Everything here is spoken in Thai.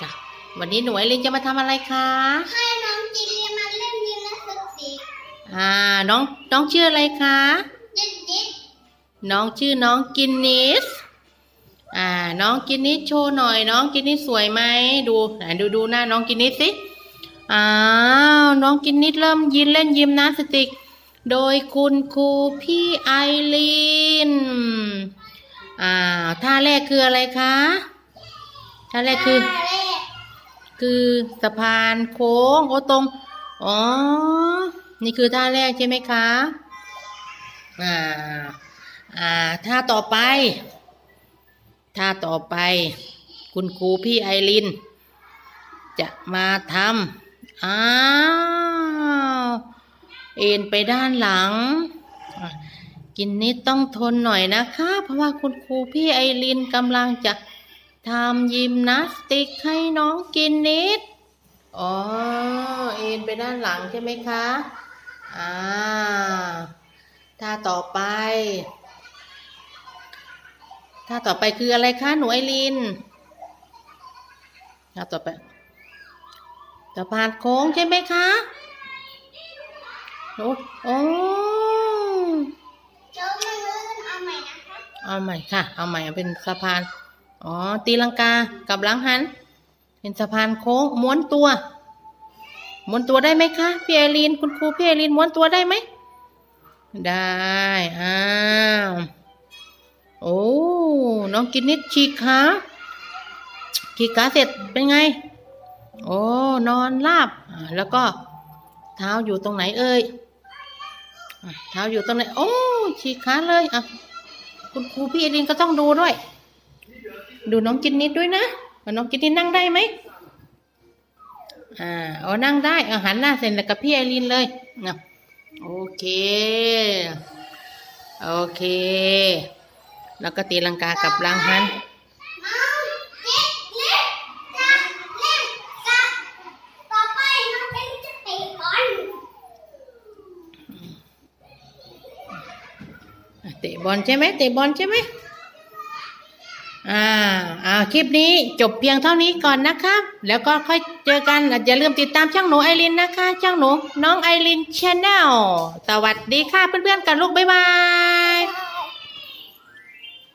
ค่ะ วันนี้หนูไอรินจะมาทำอะไรคะ ให้น้องจิลลี่มาเล่นยิมนาสติกอ่า น้องน้องชื่ออะไรคะดิดดิดน้องชื่อน้องกินนิส อ่า น้องกินนิสโชว์หน่อย น้องกินนิสสวยไหมดูไหนดูดูหน้าน้องกินนิสสิ อ้าว น้องกินนิสเริ่มยินเล่นยิมนาสติก โดยคุณครูพี่ไอรีนอ่าท่าแรกคืออะไรคะท่าแรกคือ ท่าแรก คือสะพานโค้งโอ้ตรง อ๋อ นี่คือท่าแรกใช่ไหมคะ อ่า อ่า ท่าต่อไป ท่าต่อไป คุณครูพี่ไอริน จะมาทำอ้าวเอ็นไปด้านหลัง กินนิดต้องทนหน่อยนะคะ เพราะว่าคุณครูพี่ไอรินกำลังจะ ทำยิมนาสติกให้น้องกินนิด อ๋อ เอ็นไปด้านหลังใช่ไหมคะ อ่า ท่าต่อไป ท่าต่อไปคืออะไรคะ หนูไอรินท่าต่อไปสะพานโค้งใช่ไหมคะโอ้โอ้เจ้ามันลื่นเอาใหม่นะคะ เอาใหม่ค่ะ เอาใหม่เอาเป็นสะพาน อ๋อ ตีลังกากับหลังหันเป็นสะพานโค้งม้วนตัว ม้วนตัวได้ไหมคะ พี่ไอรีน คุณครูพี่ไอรีนม้วนตัวได้ไหม ได้ อ้าว โอ้ น้องกินนิดฉีกขาฉีกขาเสร็จเป็นไง โอ้ นอนราบ แล้วก็เท้าอยู่ตรงไหนเอ่ย เท้าอยู่ตรงไหน โอ้ฉีกขาเลยอะคุณครูพี่ไอรินก็ต้องดูด้วย ดูน้องกินนิดด้วยนะว่าน้องกินนิดนั่งได้ไหมอ่าเอานั่งได้เอาหันหน้าเสร็จแล้วกับพี่ไอรินเลยนะโอเค โอเค แล้วก็ตีลังกากับลังหันน้องจิดเล็กจะเล่นจะต่อไปน้องเป็นเตะบอลเตะบอลใช่ไหมเตะบอลใช่ไหม อ่าอ่าคลิปนี้จบเพียงเท่านี้ก่อนนะครับ แล้วก็ค่อยเจอกันอย่าลืมติดตามช่างหนูไอรินนะคะช่างหนูน้องไอรินชาแนลสวัสดีค่ะเพื่อนๆกันลูกบ๊ายบายบ